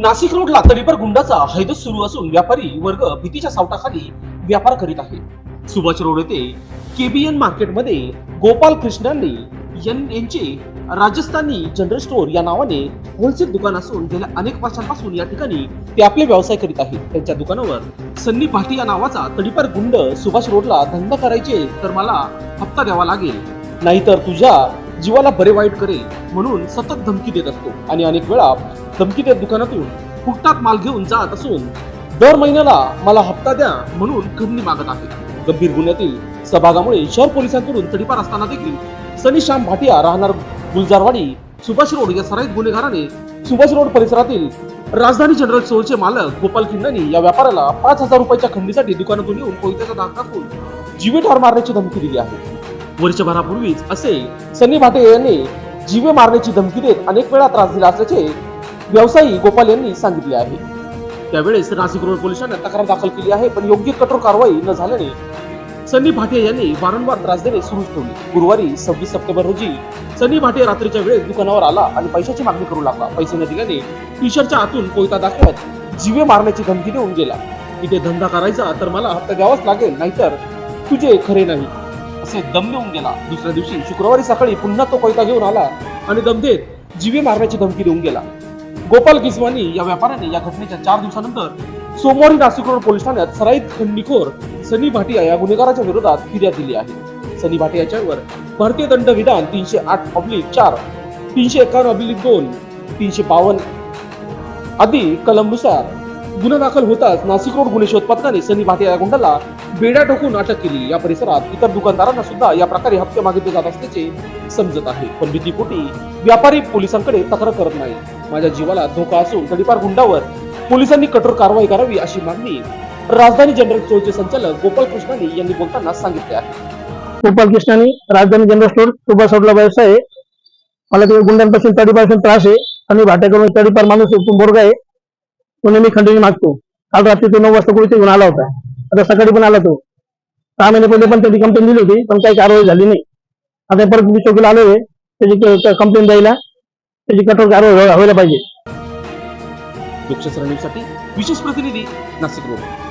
नाशिक रोडला तडीपर गुंडाचा हैदस सुरू असून व्यापारी वर्ग भीतीच्या सावटाखाली व्यापार करीत आहे सुभाष रोड येथे केबीएन मार्केटमध्ये गोपाल कृष्णांनी यांचे राजस्थानी जनरल स्टोअर या नावाने होलसेल दुकान असून गेल्या अनेक वर्षांपासून या ठिकाणी ते आपले व्यवसाय करीत आहेत. त्यांच्या दुकानावर सन्नी भाटी या नावाचा तडीपर गुंड सुभाष रोडला धंदा करायचे तर मला हप्ता द्यावा लागेल. नाहीतर तुझ्या जीवाला बरे वाईट करेल म्हणून सतत धमकी देत असतो आणि अनेक वेळा धमकी देत दुकानातून फुकटात माल घेऊन जात असून दर महिन्याला मला हप्ता द्या म्हणून खंडणी मागत आहे. गंभीर गुन्ह्यातील सहभागामुळे शहर पोलिसांकडून तडीपार असताना देखील सनी श्याम भाटिया राहणार गुलजारवाडी सुभाष रोड या सराईत गुन्हेगाराने सुभाष रोड परिसरातील राजधानी जनरल स्टोअरचे मालक गोपाल खिंडानी या व्यापाऱ्याला पाच हजार रुपयाच्या खंडीसाठी दुकानातून येऊन कोयत्याचा धाक टाकून जीवे ठार मारण्याची धमकी दिली आहे. वर्षभरापूर्वीच असे सनी भाटे यांनी जीवे मारण्याची धमकी देत अनेक वेळा त्रास दिला असल्याचे व्यवसायी गोपाल यांनी सांगितले आहे. त्यावेळेस नाशिक रोड पोलिसांनी तक्रार दाखल केली आहे पण योग्य कठोर कारवाई न झाल्याने सनी भाटे यांनी वारंवार त्रास देणे सुरूच ठेवले. गुरुवारी सव्वीस सप्टेंबर रोजी सनी भाटे रात्रीच्या वेळेस दुकानावर आला आणि पैशाची मागणी करू लागला. पैसे न दिल्याने टी शर्टच्या आतून कोयता दाखवत जीवे मारण्याची धमकी देऊन गेला. इथे धंदा करायचा तर मला हप्ता द्यावाच लागेल नाहीतर तुझे खरे नाही. असे दम देऊन गेला. दुसऱ्या दिवशी शुक्रवारी सकाळी पुन्हा तो कोयता घेऊन आला आणि दम देत जीवे मारण्याची धमकी देऊन गेला. गोपाल किसवानी या व्यापाऱ्याने या घटनेच्या चार दिवसानंतर सोमवारी नाशिक रोड पोलीस ठाण्यात सराईत खंडीखोर सनी भाटिया या गुन्हेगाराच्या विरोधात फिर्याद दिली आहे. सनी भाटिया याच्यावर भारतीय दंड विधान तीनशे आठ ऑब्लिक चार तीनशे एकावन्न ऑब्लिक दोन तीनशे बावन्न आदी कलमनुसार गुन्हा दाखल होताच नाशिक रोड गुन्हे शोध पथकाने सनी भाटिया या गुंडाला बेड्या ठोकून अटक केली. या परिसरात इतर दुकानदारांना सुद्धा या प्रकारे हप्ते मागितले जात असल्याचे समजत आहे. पण भीतीपोटी व्यापारी पोलिसांकडे तक्रार करत नाही माझ्या जीवाला धोका असून तडीपार गुंडावर पोलिसांनी कठोर कारवाई करावी अशी मागणी राजधानी जनरल स्टोअरचे संचालक गोपाल कृष्णानी यांनी बोलताना सांगितले आहे. गोपाल कृष्णानी राजधानी जनरल स्टोअर सुभाष सोडला व्यवसाय आहे मला तिथे गुंडांपासून तडीपासून त्रास आहे. आणि भाट्याकडून तडीपार माणूस बोरग बोरगा आहे. तो नेहमी खंडणी मागतो. काल रात्री तो नऊ वाजता कुठे घेऊन आला होता. आता सकाळी पण आला तो. सहा महिने पहिले पण त्याची कंप्लेंट दिली होती पण काही कारवाई झाली नाही. आता परत मी चौकीला आलोय त्याची कंप्लेंट द्यायला. त्याची कठोर कारवाई व्हायला- व्हायला पाहिजे. लोकशाही न्यूजसाठी विशेष प्रतिनिधी नाशिक रोड.